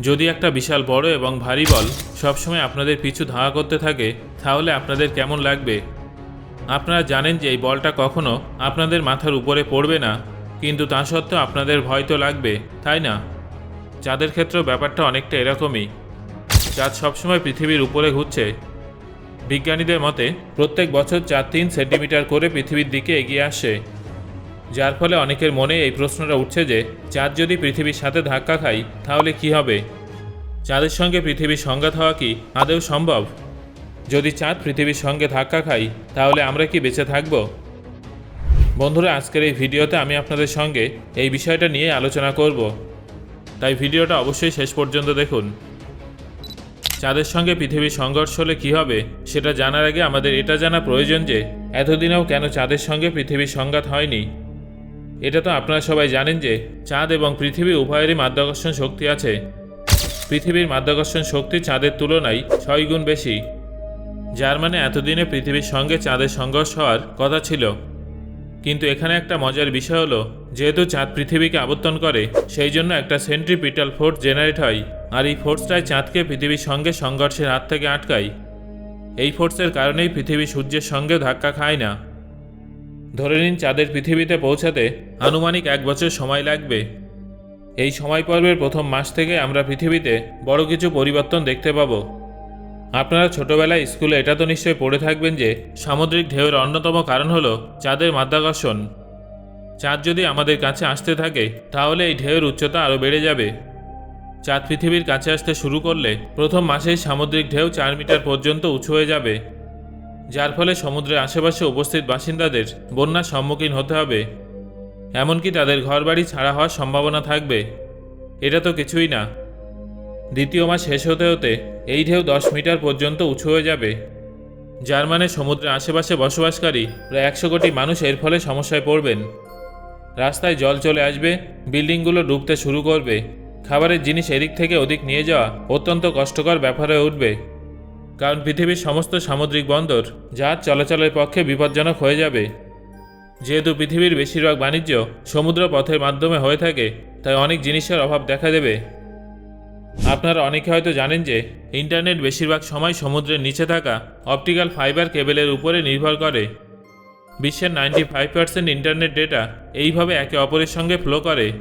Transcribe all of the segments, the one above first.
যদি একটা বিশাল বড় এবং ভারী বল সবসময় আপনাদের পিছু ধাওয়া করতে থাকে, তাহলে আপনাদের কেমন লাগবে? আপনারা জানেন যে এই বলটা কখনো আপনাদের মাথার উপরে পড়বে না, কিন্তু তা সত্ত্বেও আপনাদের ভয় তো লাগবে, তাই না? চাঁদের ক্ষেত্রেও ব্যাপারটা অনেকটা এরকমই চাঁদ সবসময় পৃথিবীর উপরে ঘুরছে। বিজ্ঞানীদের মতে, প্রত্যেক বছর চার তিন সেন্টিমিটার করে পৃথিবীর দিকে এগিয়ে আসে। যার ফলে অনেকের মনে এই প্রশ্নটা উঠছে যে, চাঁদ যদি পৃথিবীর সাথে ধাক্কা খাই তাহলে কি হবে? চাঁদের সঙ্গে পৃথিবীর সংঘাত হওয়া কি আদৌ সম্ভব? যদি চাঁদ পৃথিবীর সঙ্গে ধাক্কা খাই তাহলে আমরা কি বেঁচে থাকব? বন্ধুরা, আজকের এই ভিডিওতে আমি আপনাদের সঙ্গে এই বিষয়টা নিয়ে আলোচনা করব। তাই ভিডিওটা অবশ্যই শেষ পর্যন্ত দেখুন। চাঁদের সঙ্গে পৃথিবীর সংঘর্ষ হলে কী হবে, সেটা জানার আগে আমাদের এটা জানা প্রয়োজন যে, এতদিনেও কেন চাঁদের সঙ্গে পৃথিবীর সংঘাত হয়নি? এটা তো আপনারা সবাই জানেন যে চাঁদ এবং পৃথিবী উভয়েরই মাধ্যাকর্ষণ শক্তি আছে। পৃথিবীর মাধ্যাকর্ষণ শক্তি চাঁদের তুলনায় ছয় গুণ বেশি। যার মানে এতদিনে পৃথিবীর সঙ্গে চাঁদের সংঘর্ষ হওয়ার কথা ছিল। কিন্তু এখানে একটা মজার বিষয় হলো, যেহেতু চাঁদ পৃথিবীকে আবর্তন করে, সেই জন্য একটা সেন্ট্রিপিটাল ফোর্স জেনারেট হয়, আর এই ফোর্সটাই চাঁদকে পৃথিবীর সঙ্গে সংঘর্ষের হাত থেকে আটকায়। এই ফোর্সের কারণেই পৃথিবী সূর্যের সঙ্গে ধাক্কা খায় না। ধরে নিন চাঁদের পৃথিবীতে পৌঁছাতে আনুমানিক এক বছর সময় লাগবে। এই সময় পর্বের প্রথম মাস থেকে আমরা পৃথিবীতে বড় কিছু পরিবর্তন দেখতে পাবো। আপনারা ছোটবেলায় স্কুলে এটা তো নিশ্চয়ই পড়ে থাকবেন যে সামুদ্রিক ঢেউয়ের অন্যতম কারণ হলো চাঁদের মাধ্যাকর্ষণ। চাঁদ যদি আমাদের কাছে আসতে থাকে, তাহলে এই ঢেউয়ের উচ্চতা আরও বেড়ে যাবে। চাঁদ পৃথিবীর কাছে আসতে শুরু করলে প্রথম মাসেই সামুদ্রিক ঢেউ চার মিটার পর্যন্ত উঁচু হয়ে যাবে। যার ফলে সমুদ্রের আশেপাশে উপস্থিত বাসিন্দাদের বন্যার সম্মুখীন হতে হবে। এমনকি তাদের ঘরবাড়ি ছাড়া হওয়ার সম্ভাবনা থাকবে। এটা তো কিছুই না। দ্বিতীয় মাস শেষ হতে হতে এই ঢেউ দশ মিটার পর্যন্ত উঁচু হয়ে যাবে। যার মানে সমুদ্রের আশেপাশে বসবাসকারী প্রায় একশো কোটি মানুষ এর ফলে সমস্যায় পড়বেন। রাস্তায় জল চলে আসবে, বিল্ডিংগুলো ডুবতে শুরু করবে। খাবারের জিনিস এদিক থেকে ওদিক নিয়ে যাওয়া অত্যন্ত কষ্টকর ব্যাপার হয়ে উঠবে। কারণ পৃথিবীর সমস্ত সামুদ্রিক বন্দর জাহাজ চলাচলের পক্ষে বিপজ্জনক হয়ে যাবে। যেহেতু পৃথিবীর বেশিরভাগ বাণিজ্য সমুদ্র পথের মাধ্যমে হয়ে থাকে, তাই অনেক জিনিসের অভাব দেখা দেবে। আপনারা অনেকে হয়তো জানেন যে, ইন্টারনেট বেশিরভাগ সময় সমুদ্রের নিচে থাকা অপটিক্যাল ফাইবার কেবেলের উপরে নির্ভর করে। বিশ্বের ninety five percent internet data এইভাবে একে অপরের সঙ্গে ফ্লো করে।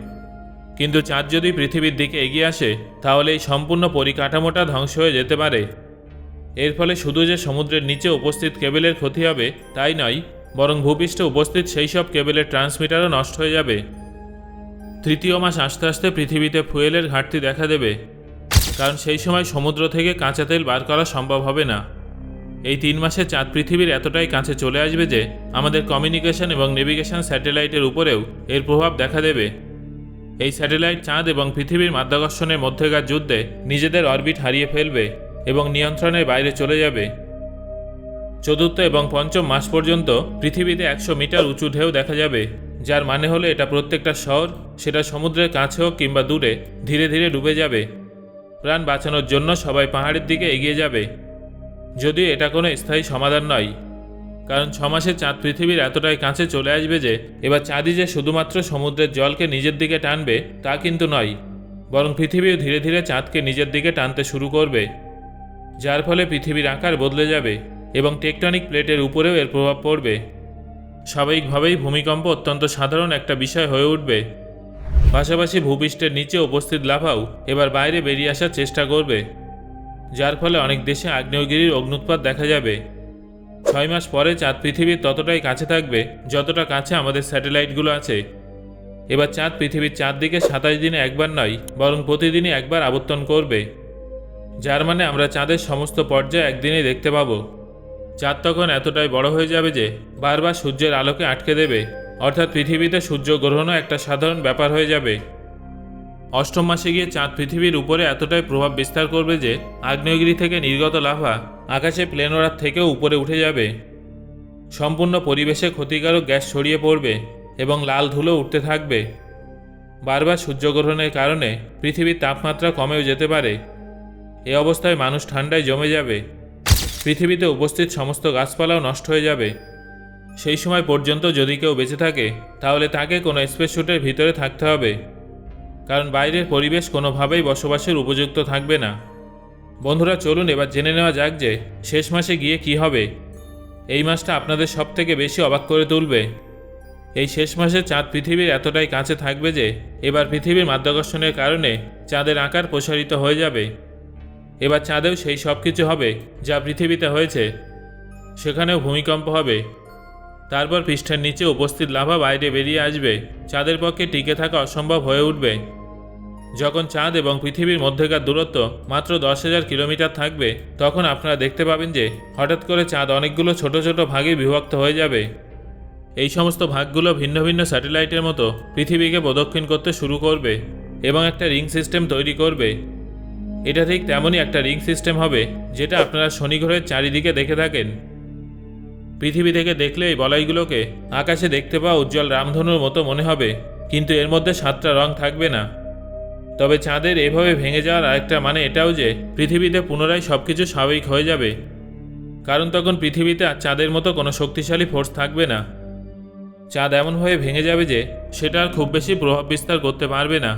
কিন্তু চাঁদ যদি পৃথিবীর দিকে এগিয়ে আসে, তাহলে এই সম্পূর্ণ পরিকাঠামোটা ধ্বংস হয়ে যেতে পারে। এর ফলে শুধু যে সমুদ্রের নিচে উপস্থিত কেবেলের ক্ষতি হবে, তাই নয়, বরং ভূপৃষ্ঠে উপস্থিত সেই সব কেবেলের ট্রান্সমিটারও নষ্ট হয়ে যাবে। তৃতীয় মাস আস্তে আস্তে পৃথিবীতে ফুয়েলের ঘাটতি দেখা দেবে, কারণ সেই সময় সমুদ্র থেকে কাঁচা তেল বার করা সম্ভব হবে না। এই তিন মাসে চাঁদ পৃথিবীর এতটাই কাছে চলে আসবে যে, আমাদের কমিউনিকেশন এবং নেভিগেশন স্যাটেলাইটের উপরেও এর প্রভাব দেখা দেবে। এই স্যাটেলাইট চাঁদ এবং পৃথিবীর মাধ্যাকর্ষণের মধ্যেকার যুদ্ধে নিজেদের অরবিট হারিয়ে ফেলবে। এবং নিয়ন্ত্রণের বাইরে চলে যাবে। চতুর্থ এবং পঞ্চম মাস পর্যন্ত পৃথিবীতে একশো মিটার উঁচু ঢেউ দেখা যাবে, যার মানে হলো এটা প্রত্যেকটা শহর, সেটা সমুদ্রের কাছে হোক কিংবা দূরে, ধীরে ধীরে ডুবে যাবে। প্রাণ বাঁচানোর জন্য সবাই পাহাড়ের দিকে এগিয়ে যাবে। যদিও এটা কোনো স্থায়ী সমাধান নয়, কারণ ছমাসে চাঁদ পৃথিবীর এতটাই কাছে চলে আসবে যে, এবার চাঁদই যে শুধুমাত্র সমুদ্রের জলকে নিজের দিকে টানবে, তা কিন্তু নয়, বরং পৃথিবীও ধীরে ধীরে চাঁদকে নিজের দিকে টানতে শুরু করবে। যার ফলে পৃথিবীর আকার বদলে যাবে এবং টেকটনিক প্লেটের উপরেও এর প্রভাব পড়বে। স্বাভাবিকভাবেই ভূমিকম্প অত্যন্ত সাধারণ একটা বিষয় হয়ে উঠবে। পাশাপাশি ভূপৃষ্ঠের নিচে উপস্থিত লাভাও এবার বাইরে বেরিয়ে আসার চেষ্টা করবে, যার ফলে অনেক দেশে আগ্নেয়গিরির অগ্নুৎপাত দেখা যাবে। ছয় মাস পরে চাঁদ পৃথিবীর ততটাই কাছে থাকবে যতটা কাছে আমাদের স্যাটেলাইটগুলো আছে। এবার চাঁদ পৃথিবীর চারদিকে সাতাশ দিনে একবার নয়, বরং প্রতিদিনই একবার আবর্তন করবে। যার মানে আমরা চাঁদের সমস্ত পর্যায়ে একদিনেই দেখতে পাবো। চাঁদ তখন এতটাই বড় হয়ে যাবে যে, বারবার সূর্যের আলোকে আটকে দেবে। অর্থাৎ পৃথিবীতে সূর্যগ্রহণও একটা সাধারণ ব্যাপার হয়ে যাবে। অষ্টম মাসে গিয়ে চাঁদ পৃথিবীর উপরে এতটাই প্রভাব বিস্তার করবে যে, আগ্নেয়গিরি থেকে নির্গত লাভা আকাশে প্লেনোরার থেকেও উপরে উঠে যাবে। সম্পূর্ণ পরিবেশে ক্ষতিকারক গ্যাস ছড়িয়ে পড়বে এবং লাল ধুলো উঠতে থাকবে। বারবার সূর্যগ্রহণের কারণে পৃথিবীর তাপমাত্রা কমেও যেতে পারে। এ অবস্থায় মানুষ ঠান্ডায় জমে যাবে। পৃথিবীতে উপস্থিত সমস্ত গাছপালাও নষ্ট হয়ে যাবে। সেই সময় পর্যন্ত যদি কেউ বেঁচে থাকে, তাহলে তাকে কোনো স্পেস শ্যুটের ভিতরে থাকতে হবে। কারণ বাইরের পরিবেশ কোনোভাবেই বসবাসের উপযুক্ত থাকবে না। বন্ধুরা, চলুন এবার জেনে নেওয়া যাক যে শেষ মাসে গিয়ে কি হবে। এই মাসটা আপনাদের সব থেকে বেশি অবাক করে তুলবে। এই শেষ মাসে চাঁদ পৃথিবীর এতটাই কাছে থাকবে যে, এবার পৃথিবীর মাধ্যাকর্ষণের কারণে চাঁদের আকার প্রসারিত হয়ে যাবে। এবার চাঁদেও সেই সব কিছু হবে যা পৃথিবীতে হয়েছে। সেখানেও ভূমিকম্প হবে। তারপর পৃষ্ঠের নিচে উপস্থিত লাভা বাইরে বেরিয়ে আসবে। চাঁদের পক্ষে টিকে থাকা অসম্ভব হয়ে উঠবে। যখন চাঁদ এবং পৃথিবীর মধ্যেকার দূরত্ব মাত্র দশ হাজার কিলোমিটার থাকবে, তখন আপনারা দেখতে পাবেন যে হঠাৎ করে চাঁদ অনেকগুলো ছোট ছোট ভাগে বিভক্ত হয়ে যাবে। এই সমস্ত ভাগগুলো ভিন্ন ভিন্ন স্যাটেলাইটের মতো পৃথিবীকে প্রদক্ষিণ করতে শুরু করবে এবং একটা রিং সিস্টেম তৈরি করবে। এটা ঠিক তেমনই একটা রিং সিস্টেম হবে, যেটা আপনারা শনি গ্রহের চারিদিকে দেখে থাকেন। পৃথিবী থেকে দেখলে এই বলয়গুলোকে আকাশে দেখতে পাওয়া উজ্জ্বল রামধনুর মতো মনে হবে, কিন্তু এর মধ্যে সাতটা রং থাকবে না। তবে চাঁদের এভাবে ভেঙে যাওয়ার আরেকটা মানে এটাও যে, পৃথিবীতে পুনরায় সব কিছু স্বাভাবিক হয়ে যাবে। কারণ তখন পৃথিবীতে আর চাঁদের মতো কোনো শক্তিশালী ফোর্স থাকবে না। চাঁদ এমনভাবে ভেঙে যাবে যে, সেটা আর খুব বেশি প্রভাব বিস্তার করতে পারবে না।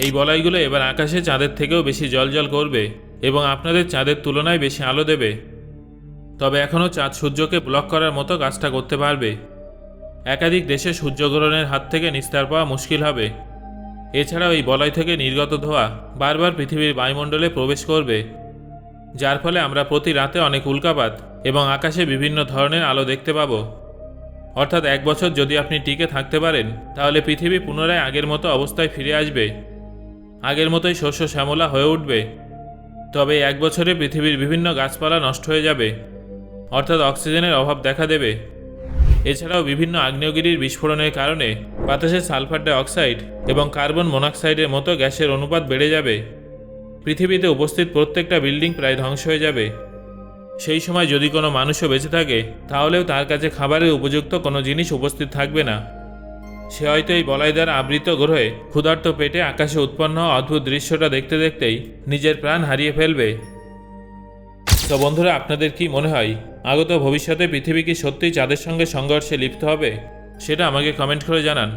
এই বলয়গুলো এবার আকাশে চাঁদের থেকেও বেশি জলজল করবে এবং আপনাদের চাঁদের তুলনায় বেশি আলো দেবে। তবে এখনও চাঁদ সূর্যকে ব্লক করার মতো কাজটা করতে পারবে। একাধিক দেশে সূর্যগ্রহণের হাত থেকে নিস্তার পাওয়া মুশকিল হবে। এছাড়াও এই বলয় থেকে নির্গত ধোঁয়া বারবার পৃথিবীর বায়ুমণ্ডলে প্রবেশ করবে, যার ফলে আমরা প্রতি রাতে অনেক উল্কাপাত এবং আকাশে বিভিন্ন ধরনের আলো দেখতে পাবো। অর্থাৎ এক বছর যদি আপনি টিকে থাকতে পারেন, তাহলে পৃথিবী পুনরায় আগের মতো অবস্থায় ফিরে আসবে। আগের মতোই শস্য শ্যামলা হয়ে উঠবে। তবে এক বছরে পৃথিবীর বিভিন্ন গাছপালা নষ্ট হয়ে যাবে। অর্থাৎ অক্সিজেনের অভাব দেখা দেবে। এছাড়াও বিভিন্ন আগ্নেয়গিরির বিস্ফোরণের কারণে বাতাসে সালফার ডাই অক্সাইড এবং কার্বন মনোক্সাইডের মতো গ্যাসের অনুপাত বেড়ে যাবে। পৃথিবীতে উপস্থিত প্রত্যেকটা বিল্ডিং প্রায় ধ্বংস হয়ে যাবে। সেই সময় যদি কোনো মানুষও বেঁচে থাকে, তাহলেও তার কাছে খাবারের উপযুক্ত কোনো জিনিস উপস্থিত থাকবে না। সে হয়তো এই বলাইদার আবৃত গ্রহে ক্ষুধার্ত পেটে আকাশে উৎপন্ন অদ্ভুত দৃশ্যটা দেখতে দেখতেই নিজের প্রাণ হারিয়ে ফেলবে। তো বন্ধুরা, আপনাদের কি মনে হয়, আগত ভবিষ্যতে পৃথিবী কি সত্যিই চাঁদের সঙ্গে সংঘর্ষে লিপ্ত হবে? সেটা আমাকে কমেন্ট করে জানান।